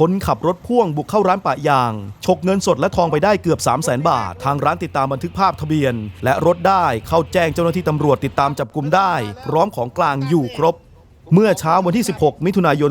คนขับรถพ่วงบุกเข้าร้านปะยาง ฉกเงินสดและทองไปได้เกือบ 3 0 0แสนบาท ทางร้านติดตามบันทึกภาพทะเบียน และรถได้เข้าแจ้งเจ้าหน้าที่ตำรวจติดตามจับกลุ่มได้ พร้อมของกลางอยู่ครบ เมื่อเช้าวันที่ 16 มิถุนายน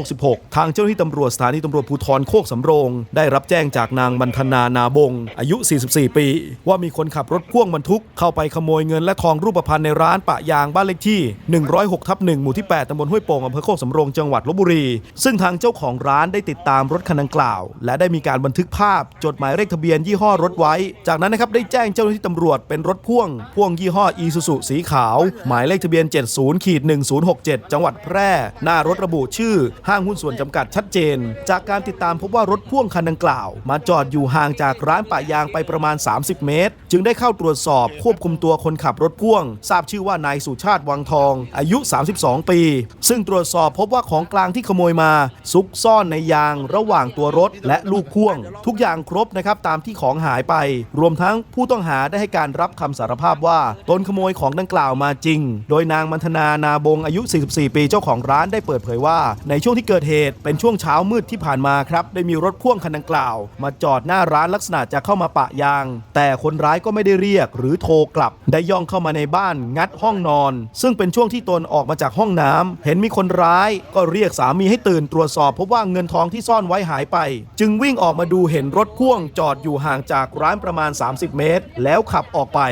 2566 ทางเจ้าหน้าที่ตำรวจสถานีตำรวจภูธรโคกสำโรง ได้รับแจ้งจากนางบรรธนานาบง อายุ 44 ปี ว่ามีคนขับรถพ่วงบรรทุก เข้าไปขโมยเงินและทองรูปพรรณในร้านปะยางบ้านเลขที่ 106ทับ1หมู่ที่ 8ตำบลห้วยโป่งอำเภอโคกสำโรงจังหวัดลบบุรี ซึ่งทางเจ้าของร้านได้ติดตามรถคันดังกล่าว และได้มีการบันทึกภาพ จดหมายเลขทะเบียนยี่ห้อรถไว้ จากนั้นนะครับได้แจ้งเจ้าหน้าที่ตำรวจเป็นรถพ่วงพ่วงยี่ห้ออีซูซุสีขาว หมายเลขทะเบียน 70ขีด1067จังหวัดแพร่ หน้ารถระบุชื่อ ห้างหุ้นส่วนจำกัดชัดเจน จากการติดตามพบว่ารถพ่วงคันดังกล่าว มาจอดอยู่ห่างจากร้านปะยางไปประมาณ 30 เมตร จึงได้เข้าตรวจสอบควบคุมตัวคนขับรถพ่วง ทราบชื่อว่านายสุชาติวังทอง อายุ 32 ปี ซึ่งตรวจสอบพบว่าของกลางที่ขโมยมา ซุกซ่อนในยางระหว่างตัวรถและลูกพ่วง ทุกอย่างครบนะครับตามที่ของหายไป รวมทั้งผู้ต้องหาได้ให้การรับคำสารภาพว่าตนขโมยของดังกล่าวมาจริง โดยนางมันธนานาบงอายุ 44 4 ปีเจ้าของร้านได้เปิดเผยว่า ในช่วงที่เกิดเหตุเป็นช่วงเช้ามืดที่ผ่านมาครับได้มีรถพ่วงคันดังกล่าว มาจอดหน้าร้านลักษณะจะเข้ามาปะยาง แต่คนร้ายก็ไม่ได้เรียก หรือโทรกลับ ได้ย่องเข้ามาในบ้านงัดห้องนอน ซึ่งเป็นช่วงที่ตนออกมาจากห้องน้ำเห็นมีคนร้ายก็เรียกสามีให้ตื่นตรวจสอบพบว่าเงินทองที่ซ่อนไว้หายไป จึงวิ่งออกมาดูเห็นรถพ่วงจอดอยู่ห่างจากร้านประมาณ 30 เมตร แล้วขับออกไป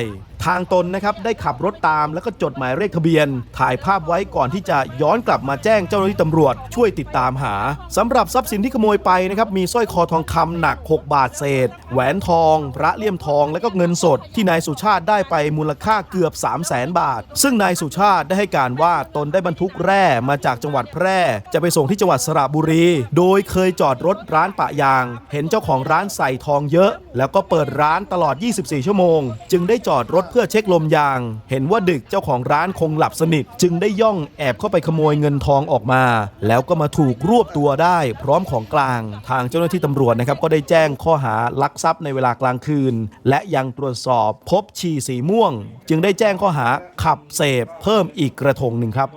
ทางตนนะครับได้ขับรถตามแล้วก็จดหมายเลขทะเบียน ถ่ายภาพไว้ก่อนที่จะย้อนกลับมาแจ้งเจ้าหน้าที่ตำรวจ ช่วยติดตามหาสำหรับทรัพย์สินที่ขโมยไปนะครับมีสร้อยคอทองคำหนัก 6 บาทเศษ แหวนทอง พระเลี่ยมทอง และก็เงินสด ที่นายสุชาติได้ไปมูลค่าเกือบ 3 0 0แสนบาท ซึ่งนายสุชาติได้ให้การว่าตนได้บรรทุกแร่มาจากจังหวัดแพร่ จะไปส่งที่จังหวัดสระบุรี โดยเคยจอดรถร้านปะยาง เห็นเจ้าของร้านใส่ทองเยอะ แล้วก็เปิดร้านตลอด 24 ชั่วโมง จึงได้จอดรถเพื่อเช็คลมยาง เห็นว่าดึกเจ้าของร้านคงหลับสนิท จึงได้ย่องแอบเข้าไปขโมยเงินทองออกมา แล้วก็มาถูกรวบตัวได้ พร้อมของกลาง ทางเจ้าหน้าที่ตำรวจนะครับก็ได้แจ้งข้อหาลักทรัพย์ในเวลากลางคืน และยังตรวจสอบพบฉี่สีม่วง จึงได้แจ้งข้อหาขับเสพเพิ่มอีกกระทงหนึ่งครับ